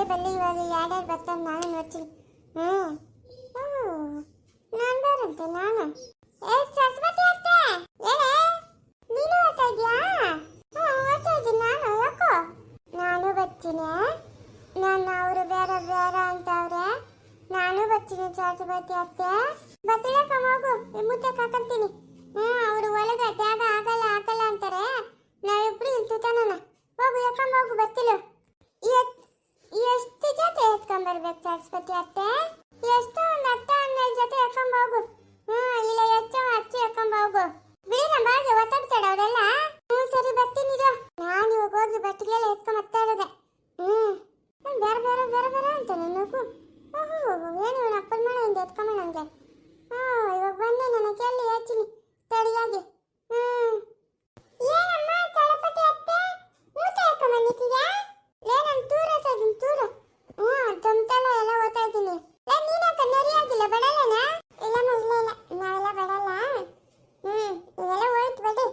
ಬಲ್ಲೆ ಬಲ್ಲಿ ಇವಾಗ ಯಾರ್ಯಾರು ಬರ್ತಾರೆ ನಾನು ನೋಡ್ತೀನಿ. ಹ್ಞೂ ನಾನು ನಾನು? ಏ ನೀನು ಹ್ಞೂ ನಾನು ಯಾಕೋ ನಾನು ಬರ್ತೀನಿ ಅವರು ಬೇರೆ ಬೇರೆ ಅಂತವ್ರೆ. ನಾನು ಅವರು ಒಳಗೆ ತ್ಯಾಗ ಆಗಲ್ಲ ಆಗಲ್ಲ ಅಂತಾರೆ. ಹೋಗು ಯಾಕಮ್ಮ ಹೋಗು ಬರ್ತಿಲ್ಲ ಎಷ್ಟು ಜೊತೆ ಎತ್ಕೊಂಡ್ಬರ್ಬೇಕು ಸರಸ್ವತಿ ಅತ್ತೆ? ಎಷ್ಟು ಒಂದು ಹತ್ತು ಜೊತೆ ಎತ್ಕೊಂಡ್ ಹೋಗು ಹ್ಮ್ ಇಲ್ಲ ಹೆಚ್ಚು ಹಚ್ಚು ಎತ್ಕೊಂಡ್ ಹೋಗು ಬಿಡಿನ ಬಾಗಿ ಒತ್ತಾಡ್ತಾಡ ಅವರೆಲ್ಲ ಹ್ಞೂ ಸರಿ ಬರ್ತೀನಿ ಇರು. ನಾನು ಇವಾಗ ಹೋಗಿ ಬಟ್ಟೆಗೆಲ್ಲ ಎತ್ಕೊಂಡ್ ಬರ್ತಾ ಇರೋದೆ ಹ್ಮ್ ಹ್ಮ್, ಬೇರೆ ಬೇರೆ ಬೇರೆ ಬೇರೆ ಅಂತ ನನಗೂ ಓಹೋ ಏನು ಇವನು ಅಪ್ಪನ ಮನೆಯಿಂದ ಎತ್ಕೊಂಬ ನನಗೆ ಹ್ಞೂ ಇವಾಗ ಬಂದೆ ನನಗೆ ಎಲ್ಲಿ ಹೆಚ್ಚಿನಿ ತಡಿಯಾಗಿ ಹ್ಮ್ ಏನಮ್ಮ ಚಳಪತಿ ಅತ್ತೆ ಮೂತ ಹಾಕೊಂಡ್ ಬಂದಿದ್ದೀಯಾ ಲೇ ನಾನು ತೂರ ಇದ್ದೀನಿ ತೂರ ಹ್ಞೂ ತುಂಬ್ತಲ್ಲ ಎಲ್ಲ ಓದ್ತಾ ಇದ್ದೀನಿ ಲೇ ನೀನಾಕ ನರಿಯಾಗಿಲ್ಲ ಬಡಲ್ಲನ ಇಲ್ಲಮ್ಮ ಇಲ್ಲ ಇಲ್ಲ ನಾವೆಲ್ಲ ಬಡಲ್ಲ ಹ್ಞೂ ಇವೆಲ್ಲ ಹೋಯ್ತು ಬಡಿ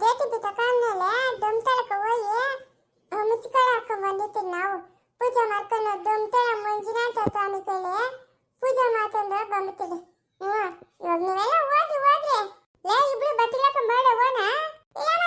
ದೇಟಿ ತಕೊಂಡ್ಮೇಲೆ ದೊಮ್ತಳಕ್ಕೆ ಹೋಗಿ ಮುಚ್ಕೊಳ ಹಾಕೊಂಡು ಬಂದಿರ್ತೀವಿ ನಾವು. ಪೂಜೆ ಮಾಡ್ಕೊಂಡು ದೊಮ್ತಳ ಮಂಜುನಾಥ ಸ್ವಾಮಿ ಕೇಳಿ ಪೂಜೆ ಮಾಡ್ಕೊಂಡು ಬಂದ್ಬಿಡ್ತೀವಿ. ಹ್ಞೂ, ಇವಾಗ ನೀವೆಲ್ಲ ಹೋಗಿ ಹೋಗ್ರಿ ಲೇ, ಇಬ್ರು ಬಟ್ಟಿಲಾಕ ಬೇಡ ಹೋನ ಏನೋ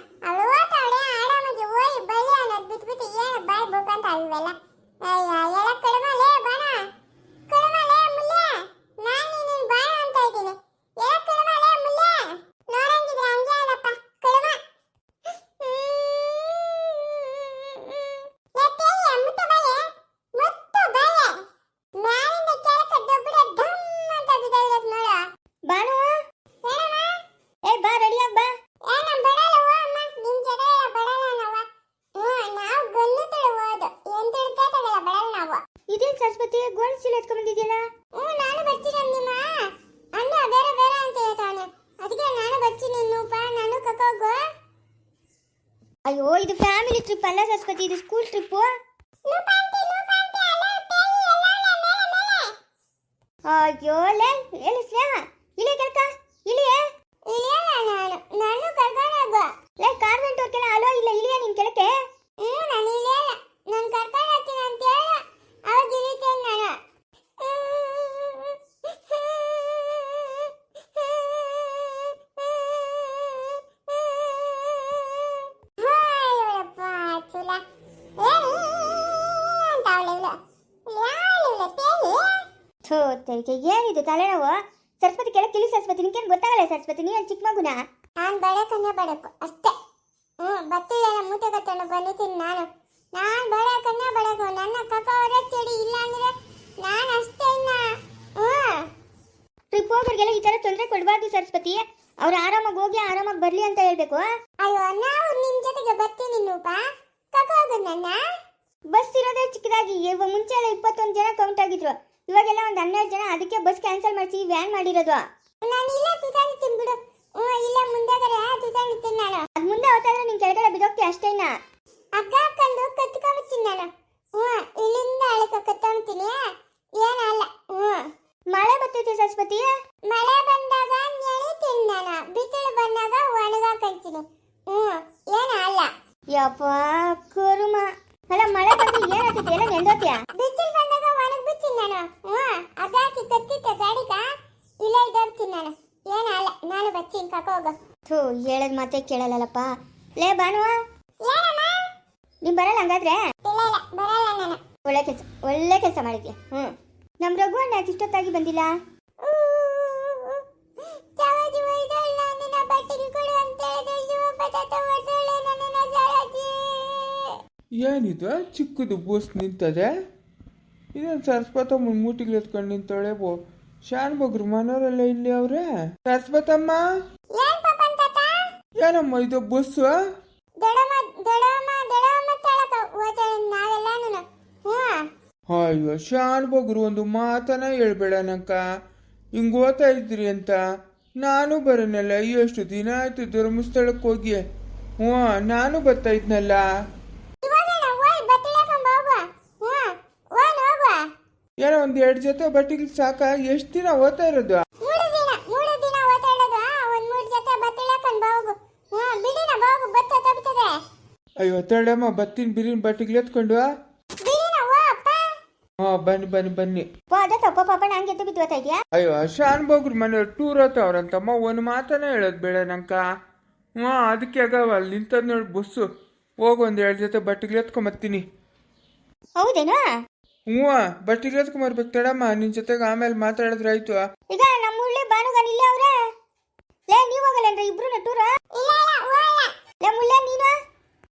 ಅಯ್ಯ ಎಲ್ಲ ಕಡಿಮೆ ಲೇ ಬಾಣ ಕಡಿಮೆ ಲೇ ಮುಲ್ಲೆ ನಾನು ನೀನು ಬಾಣ ಅಂತ ಇದ್ದೀನಿ ಎಲ್ಲ ಕಡಿಮೆ ಲೇ ಮುಲ್ಲೆ ನೋಡಂಗಿದ್ರೆ ಹಂಗೆ ಅಲ್ಲಪ್ಪ ಕಡಿಮೆ ಬಾನು ಏ ಬಾ ರೆಡಿಯಾಗಿ ಬಾ ಇದೇನ್ ನಾನು ಗೋಣ್ ಚೀಲ ಎತ್ಕೊಂಡ್ ಬಂದಿದ್ಯಲ್ಲ ಅಯ್ಯೋ ಇದು ಫ್ಯಾಮಿಲಿ ಟ್ರಿಪ್ ಅಲ್ಲ ಸರಸ್ವತಿ ಇದು ಸ್ಕೂಲ್ ಟ್ರಿಪ್ ಅಯ್ಯೋ ಲೇ ಹೇಳಿ ಸ್ನೇಹ. ಇಲ್ಲೇ ಕರ್ಕ ಇಲ್ಲಿಯೇ? ಇಲ್ಲಿಯೇ ನಾನು. ಕರ್ಕೊಂಡು ಹೋಗುವ. ಲೇ ಕಾನ್ವೆಂಟ್ ಅವ್ರಿಗೆಲ್ಲ ಅಲೋ ಇಲ್ಲ ಇಳಿಯ ನಿನ್ ಕೆಳಕ್ಕೆ? ಓದ್ತಾ ಏನಿದು ತಲೆನೋವು? ಸರಸ್ವತಿ ಕೆಳಗೆ ಕಿಳಿ ಸರಸ್ವತಿ ನಿನ್ಕೇನು ಗೊತ್ತಾಗಲ್ಲ ಸರಸ್ವತಿ? ನೀನು ಚಿಕ್ಕ ಮಗುನ? ನಾನು ಬಡಕನ್ನ ಬಡಕು ಅಷ್ಟೇ. ಹ್ಞೂ ಬತ್ತಿಲ್ಲ ಮೂಟೆ ಕಟ್ಟಣ ಬಂದಿದ್ದೀನಿ ನಾನು. ನಾನು ಬಡಕನ್ನ ಬಡಕು ನನ್ನ ಕಪ್ಪ ಅವರ ಚಡಿ ಇಲ್ಲ ಅಂದ್ರೆ ನಾನು ಅಷ್ಟೇ ಇನ್ನ. ಹ್ಞೂ ಟ್ರಿಪ್ ಹೋಗೋರಿಗೆಲ್ಲ ಈ ತರ ತೊಂದರೆ ಕೊಡಬಾರ್ದು ಸರಸ್ವತಿ. ಅವ್ರು ಆರಾಮಾಗಿ ಹೋಗಿ ಆರಾಮಾಗಿ ಬರಲಿ ಅಂತ ಹೇಳ್ಬೇಕು. ಅಯ್ಯೋ ನಾವು ನಿಮ್ಮ ಜೊತೆಗೆ ಬರ್ತೀನಿ ನೂಪ ಕಕ್ಕ ನನ್ನ? ಬಸ್ ಇರೋದೇ ಚಿಕ್ಕದಾಗಿ. ಮುಂಚೆ ಎಲ್ಲ ಇಪ್ಪತ್ತೊಂದು ಜನ ಕೌಂಟ್ ಆಗಿದ್ರು. ಇವಾಗೆಲ್ಲ ಒಂದು ಹನ್ನೆರಡು ಜನ ಅದಕ್ಕೆ ಬಸ್ ಕ್ಯಾನ್ಸಲ್ ಮಾಡಿಸಿ ವ್ಯಾನ್ ಮಾಡಿರೋದು. ನಾನು ಇಲ್ಲ ತುತಾಣಿ ತಿನ್ಬಿಡು ಇಲ್ಲ ಮುಂದೆ ತುತಾಣಿ ತಿನ್ ನಾನು. ಅದ್ ಮುಂದೆ ಹೋಗ್ತಾದ್ರೆ ನಿನ್ ಕೆಳಗಡೆ ಬಿದ್ದೋಗ್ತಿ ಅಷ್ಟೇನಾ ಹಗ್ಗ ಹಾಕೊಂಡು ಕತ್ಕೊಂಬಿಡ್ತೀನಿ ನಾನು. ಹ್ಞೂ ಇಲ್ಲಿಂದ ಅಳಕ ಕತ್ಕೊಂಬಿಡ್ತೀನಿ. ಏನಲ್ಲ ಹ್ಞೂ. ಮಳೆ ಬರ್ತೈತೆ ಸರಸ್ವತಿ? ಮಳೆ ಬಂದಾಗ ನಾನು. ಬಿಸಿಲು ಬಂದಾಗ ಒಣಗಾಕಂತೀನಿ. ಹ್ಞೂ ಏನಲ್ಲ ಯಪ್ಪ ಕುರುಮ. ಅಲ್ಲ ಮಳೆ ಬಂದ್ರೆ ಏನಾಗ್ತೈತಿ? ಎಲ್ಲ ನೆಂದೋತ್ಯಾ ಬಿಸಿಲು ಬಂದಾಗ ನಾನು. ಹ್ಞೂ ಅದಾಕಿ ಕತ್ತಿತ್ತ ಗಾಡಿಗ ಇಲ್ಲ ಇದ್ದೋಗ್ತೀನಿ ನಾನು. ಏನಲ್ಲ ನಾನು ಬಚ್ಚಿನ ಹೋಗು. ಥೂ ಹೇಳದ್ ಮಾತೇ ಕೇಳಲ್ಲಪ್ಪ ಲೇ ಏನಮ್ಮ? ನೀನ್ ಬರಲ್ಲ ಹಂಗಾದ್ರೆ? ಇಲ್ಲ ಇಲ್ಲ ಬರಲ್ಲ ನಾನು. ಒಳ್ಳೆ ಕೆಲಸ ಒಳ್ಳೆ ಕೆಲಸ ಮಾಡಿದ್ಯಾ? ಹ್ಮ್ ನಮ್ ರಘು ಅಣ್ಣ ಇಷ್ಟೊತ್ತಾಗಿ ಬಂದಿಲ್ಲ? ಏನಿದು? ಚಿಕ್ಕದು ಬಸ್ ನಿಂತದೆ? ಇದೇನು ಸರಸ್ವತಮ್ಮ ಮೂಟಿಗೆ ಎತ್ಕೊಂಡು ನಿಂತವಳೆ? ಬೋ ಶಾನ್ ಬಗ್ರು ಮನೋರಲ್ಲ ಇಲ್ಲಿ ಅವ್ರೆ? ಸರಸ್ವತಮ್ಮ? ಏನಮ್ಮ ಇದು ಬಸ್ ಅಯ್ಯೋ ಶಾನ್ ಬಗ್ರು ಒಂದು ಮಾತನ ಹೇಳ್ಬೇಡ ನಂಕ ಹಿಂಗ್ ಓದ್ತಾ ಇದ್ರಿ ಅಂತ. ನಾನು ಬರೋನಲ್ಲ ಎಷ್ಟು ದಿನ ಆಯ್ತು ಧರ್ಮಸ್ಥಳಕ್ಕೆ ಹೋಗಿ? ಹ್ಞೂ ನಾನು ಬರ್ತಾ ಇದ್ನಲ್ಲ ಇವಾಗೇನ ಓಯ್ ಬಟ್ಟೆ ಹಾಕೊಂಡ್ ಹೋಗುವ ಹ್ಞೂ ಓನ್ ಹೋಗುವ ಏನೋ ಒಂದ್ ಎರಡ್ ಜೊತೆ ಬಟ್ಟೆಗೆ ಸಾಕ ಎಷ್ಟು ದಿನ ಓದ್ತಾ ಇರೋದು? ಮೂರು ದಿನ ಮೂರು ದಿನ ಓದಾಡೋದು ಒಂದ್ ಮೂರು ಜೊತೆ ಹ್ಞೂ ಬಿಡಿನ ಬತ್ತ ಅಯ್ಯೋ ತಡಮ್ಮ ಬತ್ತಿನ ಬಿರಿನ್ ಬಟ್ಟೆಗಳು ಎತ್ಕೊಂಡು ಬಿಡಿನ ಓ ಅಪ್ಪ. ಹಾ ಬನ್ನಿ ಬನ್ನಿ ಬನ್ನಿ. ತಪ್ಪ ಪಾಪ ನಂಗೆ ಎದ್ದು ಬಿದ್ದು ಇದೆಯಾ ಅಯ್ಯೋ ಶಾನ್ ಬೋಗ್ರ ಮನೆಯವ್ರು ಟೂರ್ ಹೋತವ್ರಂತಮ್ಮ ಒಂದ್ ಮಾತನೇ ಹೇಳೋದು ಬೇಡ ನಂಕ. ಹ್ಞೂ ಅದಕ್ಕೆ ಆಗವ ಅಲ್ಲಿ ನಿಂತದ್ ನೋಡಿ ಬಸ್ಸು. ಹೋಗ ಒಂದ್ ಎರಡ್ ಜೊತೆ ಬಟ್ಟೆಗಳು ಎತ್ಕೊಂಬರ್ತೀನಿ ಹೌದೇನಾ? ಹ್ಞೂ ಬಟ್ಟೆಗೆ ಎತ್ಕೊಂಬರ್ಬೇಕು ತಡಮ್ಮ ನಿನ್ನ ಜೊತೆಗೆ ಆಮೇಲೆ ಮಾತಾಡಿದ್ರೆ ಆಯ್ತು. ಈಗ ನಮ್ಮ ಊರ್ಲಿ ಬಾನುಗಾನ ಇಲ್ಲೇ ಅವ್ರೆ? ಲೇ, ನೀವು ಹೋಗಲ್ಲೇನ್ರಿ ಇಬ್ರು ಟೂರ ಇಲ್ಲ ಇಲ್ಲ ಓಲ್ಲ ಲೇ ಮುಳ್ಳೆ ನೀನು?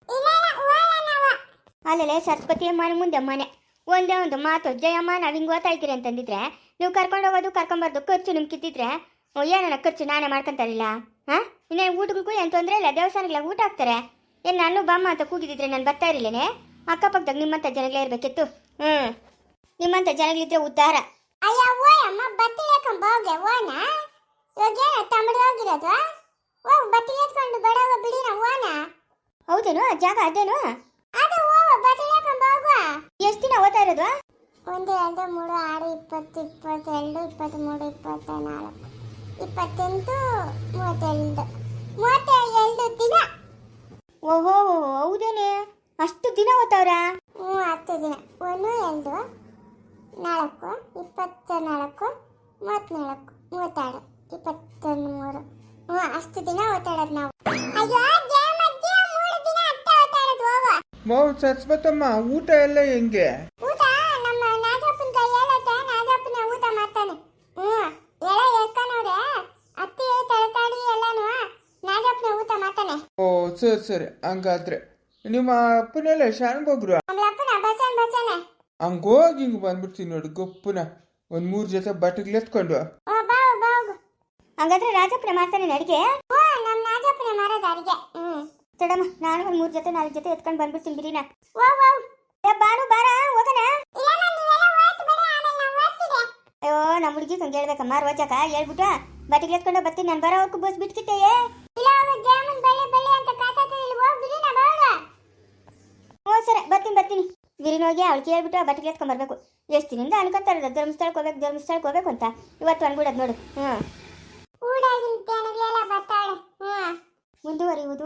ಇಲ್ಲ ಇಲ್ಲ ಓಲ್ಲ ನಾವು ಅಲ್ಲೇ ಸರಸ್ವತಿ ಮನೆ ಮುಂದೆ ಮನೆ. ಒಂದೇ ಒಂದು ಮಾತು ಜಯಮ್ಮ ನಾವು ಹಿಂಗೆ ಓದ್ತಾ ಅಂತಂದಿದ್ರೆ, ನೀವು ಕರ್ಕೊಂಡು ಹೋಗೋದು ಕರ್ಕೊಂಬರ್ದು ಖರ್ಚು ನಿಮ್ಗೆ ಕಿತ್ತಿದ್ರೆ ಏನಣ್ಣ ಖರ್ಚು ನಾನೇ ಮಾಡ್ಕೊಂತಾರಿಲ್ಲ? ಹಾಂ? ಇನ್ನೇನು ಊಟಗಳಿಗೂ ಏನು ತೊಂದರೆ ಇಲ್ಲ ದೇವಸ್ಥಾನಗಳ ಊಟ ಹಾಕ್ತಾರೆ. ಏನು ನಾನು ಬಾಮ್ಮ ಅಂತ ಕೂಗಿದ್ರೆ ನಾನು ಬರ್ತಾ ಇರಲಿಲ್ಲನೆ? ಅಕ್ಕಪಕ್ಕದಾಗ ನಿಮ್ಮಂಥ ಜನಗಳೇ ಇರಬೇಕಿತ್ತು. ಹ್ಞೂ ನಿಮ್ಮಂತ ಜನಗಳಿದ್ರೆ ಉದ್ಧಾರ ಅಯ್ಯ ಓಯಮ್ಮ ಬಟ್ಟೆ ಹಾಕೊಂಡ್ ಹೋಗೆ ಓನ ಇವಾಗ ಏನ ತಮಿಳು ಹೋಗಿರೋದು? ಹೋಗ್ ಬಟ್ಟೆ ಎತ್ಕೊಂಡು ಬಡವ ಬಿಡಿನ ಓನ ಹೌದೇನು? ಜಾಗ ಅದೇನು? ಅದ ಓವ ಬಟ್ಟೆ ಹಾಕೊಂಡ್ ಹೋಗುವ. ಎಷ್ಟು ದಿನ ಓದ್ತಾ ಇರೋದು? ಒಂದು ಎರಡು ಮೂರು ಆರು ಇಪ್ಪತ್ತು ಇಪ್ಪತ್ತೆರಡು ಇಪ್ಪತ್ತ್ಮೂರು ಇಪ್ಪತ್ತ ನಾಲ್ಕು ಇಪ್ಪತ್ತೆಂಟು ಮೂವತ್ತೆರಡು ಮೂವತ್ತೆರಡು ದಿನ. ಓಹೋ ಹೌದೇನೆ. ಅಷ್ಟು ದಿನ ಓದ್ತಾವ್ರಾ? ಹ್ಞೂ ಹತ್ತು ದಿನ ಒಂದು ಎರಡು ನಾಲ್ಕು ಇಪ್ಪತ್ತ ನಾಲ್ಕು ಮೂವತ್ತ್ನಾಲ್ಕು ಮೂವತ್ತೆರಡು ಇಪ್ಪತ್ತೊಂದು ಮೂರು ಹ್ಞೂ ಅಷ್ಟು ದಿನ ಓದಾಡೋದು ನಾವು. ಅಯ್ಯೋ ಜಯಮಜ್ಜಿ ಮೂರು ದಿನ ಅಷ್ಟೇ ಓದಾಡೋದು ಹೋಗುವ ಮೌ ಸರಸ್ವತಮ್ಮ ಊಟ ಎಲ್ಲ ಹೆಂಗೆ? ಊಟ ನಮ್ಮ ನಾಗಪ್ಪನ ಕೈ ಹೇಳತ್ತೆ ನಾಗಪ್ಪನ ಊಟ ಮಾಡ್ತಾನೆ. ಹ್ಞೂ ಎಲ್ಲ ಎತ್ಕೊಂಡವ್ರೆ ಅತ್ತಿ ತರಕಾರಿ ಎಲ್ಲಾನು ನಾಗಪ್ಪನ ಊಟ ಮಾಡ್ತಾನೆ. ಓ ಸರಿ ಸರಿ ಹಂಗಾದ್ರೆ. ನಿಮ್ಮ ಅಪ್ಪನೆಲ್ಲ ಶಾನ್ ಬಗ್ರು ಅಪ್ಪನ ಬಚಾನ್ ಬಚಾನೆ ಹಂಗೆ ಬಂದ್ಬಿಡ್ತೀನಿ ನೋಡಿ ಗೊಪ್ಪನ. ಒಂದು ಮೂರು ಜೊತೆ ಬಟ್ಟೆಗೆ ಎತ್ಕೊಂಡು ಓ ಬಾವು ಬಾವು. ಹಂಗಾದ್ರೆ ರಾಜಪ್ಪನ ಮಾಡ್ತಾನೆ ಅಡಿಗೆ? ನಮ್ಮ ನಾಗಪ್ಪನ ಮಾರೋದು ಅಡಿಗೆ. ಹ್ಞೂ ತಡಮ್ಮ ನಾನು ಒಂದು ಮೂರು ಜೊತೆ ನಾಲ್ಕು ಜೊತೆ ಎತ್ಕೊಂಡು ಬಂದ್ಬಿಡ್ತೀನಿ ಬಿರಿನ ವಾ ವಾ ಏ ಬಾನು ಬಾರ ಹೋಗೋಣ ಅಯ್ಯೋ ನಮ್ಮ ಹುಡುಗಿ ಹಂಗೆ ಹೇಳ್ಬೇಕಮ್ಮ ರೋಜಕ ಹೇಳ್ಬಿಟ್ಟು ಬಟ್ಟಿಗೆ ಎತ್ಕೊಂಡು ಬರ್ತೀನಿ ನಾನು ಬರೋವರೆಗೂ ಬಸ್ ಬಿಟ್ಕಿಟ್ಟೆಯೇ ಇಲ್ಲ ಜಾಮೂನ್ ಬೆಳ್ಳಿ ಬೆಳ್ಳಿ ಅಂತ ಕಾತಾತ ಇಲ್ಲಿ ಹೋಗ್ಬಿಡಿ ನಾ ಬಾವುಗ ಹ್ಞೂ ಸರಿ ಬರ್ತೀನಿ ಬರ್ತೀನಿ ಬಿರಿನ ಹೋಗಿ ಅವಳಿಗೆ ಹೇಳ್ಬಿಟ್ಟು ಬಟ್ಟೆಗೆ ಎತ್ಕೊಂಡ್ಬರ್ಬೇಕು ಎಷ್ಟು ದಿನದಿಂದ ಅನ್ಕೊಂತಾರೆ ಧರ್ಮಸ್ಥಳಕ್ಕೆ ಹೋಗ್ಬೇಕು ಧರ್ಮಸ್ಥಳಕ್ಕೆ ಹೋಗ್ಬೇಕು ಅಂತ. ಇವತ್ತು ಅನ್ಬಿಡೋದು ನೋಡು. ಹ್ಞೂ ಮುಂದುವರಿಯುವುದು.